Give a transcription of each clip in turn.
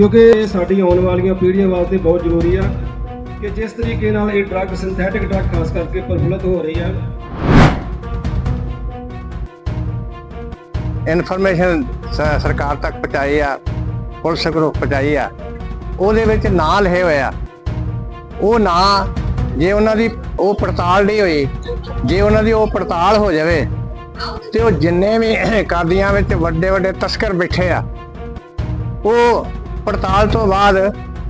ਕਿਉਂਕਿ ਇਹ ਸਾਡੀ ਆਉਣ ਵਾਲੀਆਂ ਪੀੜ੍ਹੀਆਂ ਵਾਸਤੇ ਬਹੁਤ ਜ਼ਰੂਰੀ ਆ ਕਿ ਜਿਸ ਤਰੀਕੇ ਨਾਲ ਇਹ ਡਰੱਗ ਸਿੰਥੈਟਿਕ ਡਰੱਗ ਖਾਸ ਕਰਕੇ ਪ੍ਰਫੁੱਲਤ ਹੋ ਰਹੀ ਆ। ਇਨਫੋਰਮੇਸ਼ਨ ਸਰਕਾਰ ਤੱਕ ਪਹੁੰਚਾਈ ਆ, ਪੁਲਿਸ ਕੋਲ ਪਹੁੰਚਾਈ ਆ, ਉਹਦੇ ਵਿੱਚ ਨਾਂ ਲਿਖੇ ਹੋਏ ਆ। ਉਹ ਨਾਂ, ਜੇ ਉਹਨਾਂ ਦੀ ਉਹ ਪੜਤਾਲ ਨਹੀਂ ਹੋਈ, ਜੇ ਉਹਨਾਂ ਦੀ ਉਹ ਪੜਤਾਲ ਹੋ ਜਾਵੇ, ਤੇ ਉਹ ਜਿੰਨੇ ਵੀ ਕਾਦੀਆਂ ਵਿੱਚ ਵੱਡੇ ਵੱਡੇ ਤਸਕਰ ਬੈਠੇ ਆ, ਉਹ ਪੜਤਾਲ ਤੋਂ ਬਾਅਦ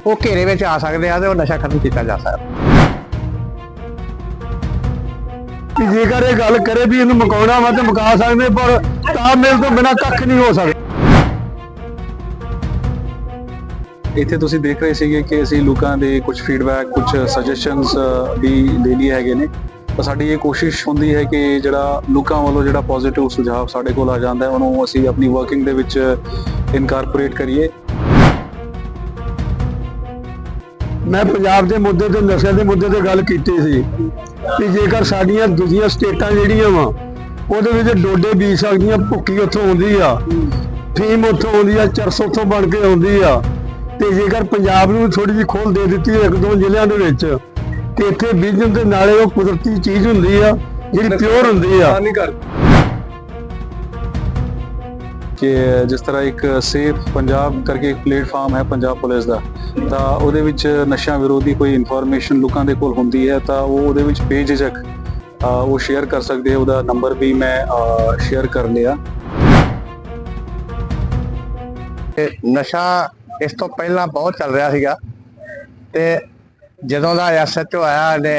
ਉਹ ਘੇਰੇ ਵਿੱਚ ਆ ਸਕਦੇ ਆ ਤੇ ਉਹ ਨਸ਼ਾ ਖਤਮ ਕੀਤਾ ਜਾ ਸਕਦਾ। ਕਿ ਜੇਕਰ ਇਹ ਗੱਲ ਕਰੇ ਵੀ ਇਹਨੂੰ ਮੁਕਾਉਣਾ ਵਾ ਤੇ ਮੁਕਾ ਸਕਦੇ, ਪਰ ਤਾਲਮੇਲ ਤੋਂ ਬਿਨਾ ਕੱਖ ਨਹੀਂ ਹੋ ਸਕਦਾ। ਇੱਥੇ ਤੁਸੀਂ ਦੇਖ ਰਹੇ ਸੀਗੇ ਕਿ ਅਸੀਂ ਲੋਕਾਂ ਦੇ ਕੁਝ ਫੀਡਬੈਕ ਕੁਝ ਸਜੈਸ਼ਨਸ ਵੀ ਲੈ ਲਈ ਹੈਗੇ ਨੇ। ਤਾਂ ਸਾਡੀ ਇਹ ਕੋਸ਼ਿਸ਼ ਹੁੰਦੀ ਹੈ ਕਿ ਜਿਹੜਾ ਲੋਕਾਂ ਵੱਲੋਂ ਜਿਹੜਾ ਪੋਜ਼ਿਟਿਵ ਸੁਝਾਅ ਸਾਡੇ ਕੋਲ ਆ ਜਾਂਦਾ ਹੈ, ਉਹਨੂੰ ਅਸੀਂ ਆਪਣੀ ਵਰਕਿੰਗ ਦੇ ਵਿੱਚ ਇਨਕਾਰਪੋਰੇਟ ਕਰੀਏ। ਮੈਂ ਪੰਜਾਬ ਦੇ ਮੁੱਦੇ ਤੇ ਨਸ਼ੇ ਦੇ ਮੁੱਦੇ ਤੇ ਗੱਲ ਕੀਤੀ ਸੀ ਕਿ ਜੇਕਰ ਸਾਡੀਆਂ ਦੂਜੀਆਂ ਸਟੇਟਾਂ ਜਿਹੜੀਆਂ ਵਾ ਉਹਦੇ ਵਿੱਚ ਡੋਡੇ ਬੀਜ ਸਕਦੀਆਂ ਭੁੱਕੀ ਉੱਥੋਂ ਆਉਂਦੀ ਆ ਫੀਮ ਉੱਥੋਂ ਆਉਂਦੀ ਆ ਚਰਸ ਉੱਥੋਂ ਬਣ ਕੇ ਆਉਂਦੀ ਆ ਤੇ ਜੇਕਰ ਪੰਜਾਬ ਨੂੰ ਥੋੜੀ ਜਿਹੀ ਖੋਲ ਦੇ ਦਿੱਤੀ ਇੱਕ ਦੋ ਜ਼ਿਲ੍ਹਿਆਂ ਦੇ ਵਿੱਚ ਤੇ ਇੱਥੇ ਬੀਜਣ ਦੇ ਨਾਲੇ ਉਹ ਕੁਦਰਤੀ ਚੀਜ਼ ਹੁੰਦੀ ਆ ਜਿਹੜੀ ਪਿਓਰ ਹੁੰਦੀ ਆ। ਕਿ ਜਿਸ ਤਰ੍ਹਾਂ ਇੱਕ ਸੇਫ ਪੰਜਾਬ ਕਰਕੇ ਇੱਕ ਪਲੇਟਫਾਰਮ ਹੈ ਪੰਜਾਬ ਪੁਲਿਸ ਦਾ ਤਾਂ ਉਹਦੇ ਵਿੱਚ ਨਸ਼ਾ ਵਿਰੋਧੀ ਕੋਈ ਇਨਫੋਰਮੇਸ਼ਨ ਲੋਕਾਂ ਦੇ ਕੋਲ ਹੁੰਦੀ ਹੈ ਤਾਂ ਉਹ ਉਹਦੇ ਵਿੱਚ ਬੇਝਿਜਕ ਅ, ਉਹ ਸ਼ੇਅਰ ਕਰ ਸਕਦੇ ਉਹਦਾ ਨੰਬਰ ਵੀ ਮੈਂ ਸ਼ੇਅਰ ਕਰ ਲਿਆ। ਤੇ ਨਸ਼ਾ ਇਸ ਤੋਂ ਪਹਿਲਾਂ ਬਹੁਤ ਚੱਲ ਰਿਹਾ ਸੀਗਾ ਤੇ ਜਦੋਂ ਦਾ ਐਸਐਚਓ ਆਇਆ ਨੇ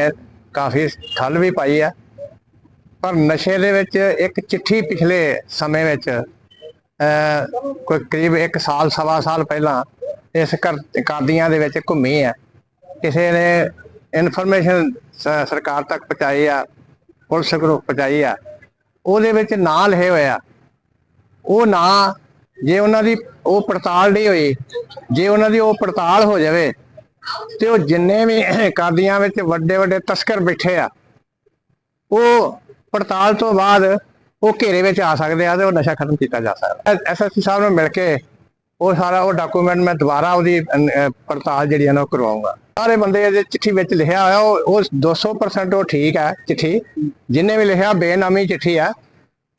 ਕਾਫੀ ਠੱਲ ਵੀ ਪਾਈ ਹੈ ਪਰ ਨਸ਼ੇ ਦੇ ਵਿੱਚ ਇੱਕ ਚਿੱਠੀ ਪਿਛਲੇ ਸਮੇਂ ਵਿੱਚ ਕੋਈ ਕਰੀਬ 1 ਸਾਲ, ਸਵਾ ਸਾਲ ਪਹਿਲਾਂ ਇਸ ਘਰ, ਕਾਦੀਆਂ ਦੇ ਵਿੱਚ ਘੁੰਮੀ ਆ ਕਿਸੇ ਨੇ ਇਨਫੋਰਮੇਸ਼ਨ ਸਰਕਾਰ ਤੱਕ ਪਹੁੰਚਾਈ ਆ, ਪੁਲਿਸ ਕੋਲ ਪਹੁੰਚਾਈ ਆ, ਉਹਦੇ ਵਿੱਚ ਨਾਂ ਲਿਖੇ ਹੋਏ ਆ। ਉਹ ਨਾਂ, ਜੇ ਉਹਨਾਂ ਦੀ ਉਹ ਪੜਤਾਲ ਨਹੀਂ ਹੋਈ, ਜੇ ਉਹਨਾਂ ਦੀ ਉਹ ਪੜਤਾਲ ਹੋ ਜਾਵੇ, ਤੇ ਉਹ ਜਿੰਨੇ ਵੀ ਕਾਦੀਆਂ ਵਿੱਚ ਵੱਡੇ ਵੱਡੇ ਤਸਕਰ ਬੈਠੇ ਆ, ਉਹ ਪੜਤਾਲ ਤੋਂ ਬਾਅਦ ਉਹ ਘੇਰੇ ਵਿੱਚ ਆ ਸਕਦੇ ਆ ਤੇ ਉਹ ਨਸ਼ਾ ਖਤਮ ਕੀਤਾ ਜਾ ਸਕਦਾ। ਐਸਐਸਪੀ ਸਾਹਿਬ ਨੂੰ ਮਿਲ ਕੇ ਉਹ ਸਾਰਾ ਉਹ ਡਾਕੂਮੈਂਟ ਮੈਂ ਦੁਬਾਰਾ ਉਹਦੀ ਪੜਤਾਲ ਜਿਹੜੀ ਹੈ ਨਾ ਉਹ ਕਰਵਾਉਂਗਾ। ਸਾਰੇ ਬੰਦੇ ਇਹਦੇ ਚਿੱਠੀ ਵਿੱਚ ਲਿਖਿਆ ਹੋਇਆ, ਉਹ 200% ਉਹ ਠੀਕ ਹੈ ਚਿੱਠੀ। ਜਿੰਨੇ ਵੀ ਲਿਖਿਆ, ਬੇਨਾਮੀ ਚਿੱਠੀ ਹੈ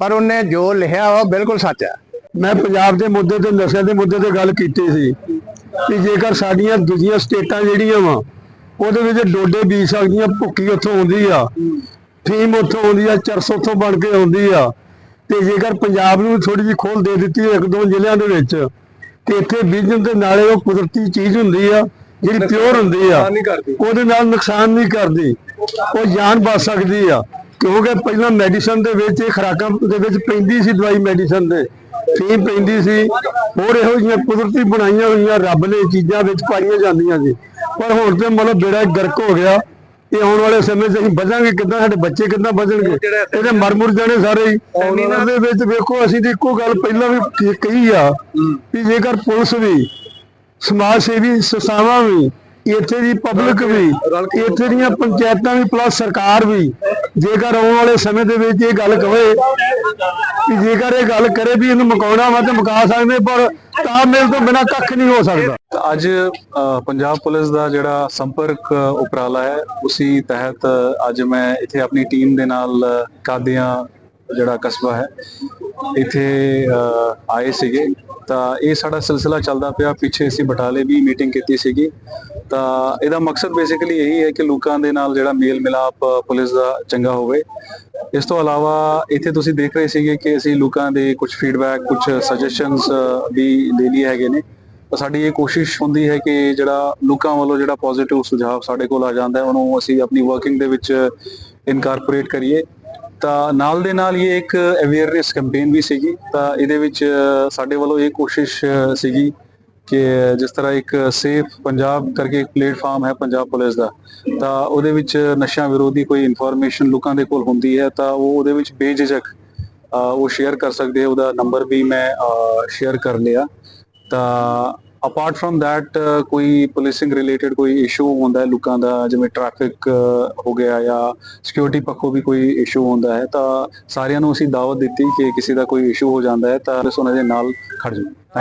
ਪਰ ਉਹਨੇ ਜੋ ਲਿਖਿਆ ਉਹ ਬਿਲਕੁਲ ਸੱਚ ਹੈ ਮੈਂ ਪੰਜਾਬ ਦੇ ਮੁੱਦੇ ਤੇ ਨਸ਼ੇ ਦੇ ਮੁੱਦੇ ਤੇ ਗੱਲ ਕੀਤੀ ਸੀ ਕਿ ਜੇਕਰ ਸਾਡੀਆਂ ਦੂਜੀਆਂ ਸਟੇਟਾਂ ਜਿਹੜੀਆਂ ਵਾ, ਉਹਦੇ ਵਿੱਚ ਡੋਡੇ ਬੀਜ ਸਕਦੀਆਂ, ਭੁੱਕੀ ਉੱਥੋਂ ਆਉਂਦੀ ਆ। ਫੀਮ ਉੱਥੋਂ ਆਉਂਦੀ ਆ ਚਰਸ ਉੱਥੋਂ ਬਣ ਕੇ ਆਉਂਦੀ ਆ। ਤੇ ਜੇਕਰ ਪੰਜਾਬ ਨੂੰ ਥੋੜੀ ਜਿਹੀ ਖੋਲ ਦੇ ਦਿੱਤੀ ਇੱਕ ਦੋ ਜ਼ਿਲ੍ਹਿਆਂ ਦੇ ਵਿੱਚ ਤੇ ਇੱਥੇ ਬੀਜਣ ਦੇ ਨਾਲੇ ਉਹ ਕੁਦਰਤੀ ਚੀਜ਼ ਹੁੰਦੀ ਆ ਜਿਹੜੀ ਪਿਓਰ ਹੁੰਦੀ ਆ ਉਹਦੇ ਨਾਲ ਨੁਕਸਾਨ ਨਹੀਂ ਕਰਦੀ। ਉਹ ਜਾਨ ਬਚ ਸਕਦੀ ਆ। ਕਿਉਂਕਿ ਪਹਿਲਾਂ ਮੈਡੀਸਨ ਦੇ ਵਿੱਚ ਇਹ ਖੁਰਾਕਾਂ ਦੇ ਵਿੱਚ ਪੈਂਦੀ ਸੀ ਦਵਾਈ ਮੈਡੀਸਨ ਦੇ। ਫੀਮ ਪੈਂਦੀ ਸੀ। ਹੋਰ ਇਹੋ ਜਿਹੀਆਂ ਕੁਦਰਤੀ ਬਣਾਈਆਂ ਹੋਈਆਂ ਰੱਬ ਨੇ ਚੀਜ਼ਾਂ ਵਿੱਚ ਪਾਈਆਂ ਜਾਂਦੀਆਂ ਸੀ। ਪਰ ਹੁਣ ਤੇ ਮਤਲਬ ਬੇੜਾ ਗਰਕ ਹੋ ਗਿਆ। ਇਹ ਆਉਣ ਵਾਲੇ ਸਮੇਂ 'ਚ ਅਸੀਂ ਬਚਾਂਗੇ ਕਿੱਦਾਂ ਸਾਡੇ ਬੱਚੇ ਕਿੱਦਾਂ ਬਚਣਗੇ ਇਹਦੇ ਮਰ ਮੁਰ ਜਾਣੇ ਸਾਰੇ ਹੀ। ਉਹਦੇ ਵਿੱਚ ਵੇਖੋ ਅਸੀਂ ਤੇ ਇੱਕੋ ਗੱਲ ਪਹਿਲਾਂ ਵੀ ਕਹੀ ਆ ਵੀ ਜੇਕਰ ਪੁਲਿਸ ਵੀ ਸਮਾਜ ਸੇਵੀ ਸੰਸਥਾਵਾਂ ਵੀ ਇੱਥੇ ਦੀ ਪਬਲਿਕ ਵੀ ਇੱਥੇ ਦੀਆਂ ਪੰਚਾਇਤਾਂ ਵੀ ਪਲੱਸ ਸਰਕਾਰ ਵੀ ਜੇਕਰ ਆਉਣ ਵਾਲੇ ਸਮੇਂ ਦੇ ਵਿੱਚ ਇਹ ਗੱਲ ਕਵੇ ਕਿ ਜੇਕਰ ਇਹ ਗੱਲ ਕਰੇ ਵੀ ਇਹਨੂੰ ਮੁਕਾਉਣਾ ਵਾ ਤੇ ਮੁਕਾ ਸਕਦੇ ਪਰ ਤਾਲਮੇਲ ਤੋਂ ਬਿਨਾ ਕੱਖ ਨਹੀਂ ਹੋ ਸਕਦਾ। ਅੱਜ ਪੰਜਾਬ ਪੁਲਿਸ ਦਾ ਜਿਹੜਾ ਸੰਪਰਕ ਉਪਰਾਲਾ ਹੈ ਉਸੇ ਤਹਿਤ ਅੱਜ ਮੈਂ ਇੱਥੇ ਆਪਣੀ ਟੀਮ ਦੇ ਨਾਲ ਅ, ਜਿਹੜਾ ਕਸਬਾ ਹੈ ਇੱਥੇ ਆਏ ਸੀਗੇ। ਤਾਂ ਇਹ ਸਾਡਾ ਸਿਲਸਿਲਾ ਚੱਲਦਾ ਪਿਆ ਪਿੱਛੇ ਅਸੀਂ ਬਟਾਲੇ ਵੀ ਮੀਟਿੰਗ ਕੀਤੀ ਸੀਗੀ। ਤਾਂ ਇਹਦਾ ਮਕਸਦ ਬੇਸਿਕਲੀ ਇਹੀ ਹੈ ਕਿ ਲੋਕਾਂ ਦੇ ਨਾਲ ਜਿਹੜਾ ਮੇਲ ਮਿਲਾਪ ਪੁਲਿਸ ਦਾ ਚੰਗਾ ਹੋਵੇ। ਇਸ ਤੋਂ ਇਲਾਵਾ ਇੱਥੇ ਤੁਸੀਂ ਦੇਖ ਰਹੇ ਸੀਗੇ ਕਿ ਅਸੀਂ ਲੋਕਾਂ ਦੇ ਕੁਝ ਫੀਡਬੈਕ ਕੁਝ ਸਜੈਸ਼ਨਸ ਵੀ ਲੈ ਲਈ ਹੈਗੇ ਨੇ। ਤਾਂ ਸਾਡੀ ਇਹ ਕੋਸ਼ਿਸ਼ ਹੁੰਦੀ ਹੈ ਕਿ ਜਿਹੜਾ ਲੋਕਾਂ ਵੱਲੋਂ ਜਿਹੜਾ ਪੋਜ਼ਿਟਿਵ ਸੁਝਾਅ ਸਾਡੇ ਕੋਲ ਆ ਜਾਂਦਾ ਹੈ, ਉਹਨੂੰ ਅਸੀਂ ਆਪਣੀ ਵਰਕਿੰਗ ਦੇ ਵਿੱਚ ਇਨਕਾਰਪੋਰੇਟ ਕਰੀਏ। ਤਾਂ ਨਾਲ ਦੇ ਨਾਲ ਇਹ ਇੱਕ ਅਵੇਅਰਨੈਸ ਕੈਂਪੇਨ ਵੀ ਸੀਗੀ। ਤਾਂ ਇਹਦੇ ਵਿੱਚ ਸਾਡੇ ਵੱਲੋਂ ਇਹ ਕੋਸ਼ਿਸ਼ ਸੀਗੀ ਕਿ ਜਿਸ ਤਰ੍ਹਾਂ ਇੱਕ ਸੇਫ ਪੰਜਾਬ ਕਰਕੇ ਇੱਕ ਪਲੇਟਫਾਰਮ ਹੈ ਪੰਜਾਬ ਪੁਲਿਸ ਦਾ, ਤਾਂ ਉਹਦੇ ਵਿੱਚ ਨਸ਼ਾ ਵਿਰੋਧੀ ਕੋਈ ਇਨਫੋਰਮੇਸ਼ਨ ਲੋਕਾਂ ਦੇ ਕੋਲ ਹੁੰਦੀ ਹੈ, ਤਾਂ ਉਹ ਉਹਦੇ ਵਿੱਚ ਬੇਝਿਜਕ ਉਹ ਸ਼ੇਅਰ ਕਰ ਸਕਦੇ ਉਹਦਾ ਨੰਬਰ ਵੀ ਮੈਂ ਸ਼ੇਅਰ ਕਰ ਲਿਆ। ਤਾਂ ਅਪਾਰਟ ਫਰਮ ਥੈਟ ਕੋਈ ਪੁਲਿਸਿੰਗ ਰਿਲੇਟਡ ਕੋਈ ਇਸ਼ੂ ਹੁੰਦਾ ਲੋਕਾਂ ਦਾ, ਜਿਵੇਂ ਟ੍ਰੈਫਿਕ ਹੋ ਗਿਆ ਜਾਂ ਸਿਕਿਉਰਿਟੀ ਪੱਖੋਂ ਵੀ ਕੋਈ ਇਸ਼ੂ ਹੁੰਦਾ ਹੈ, ਤਾਂ ਸਾਰਿਆਂ ਨੂੰ ਅਸੀਂ ਦਾਵਤ ਦਿੱਤੀ ਕਿ ਕਿਸੇ ਦਾ ਕੋਈ ਇਸ਼ੂ ਹੋ ਜਾਂਦਾ ਹੈ, ਤਾਂ ਪੁਲਿਸ ਉਹਨਾਂ ਦੇ ਨਾਲ ਖੜ ਜਾਓ ਥੈਂਕ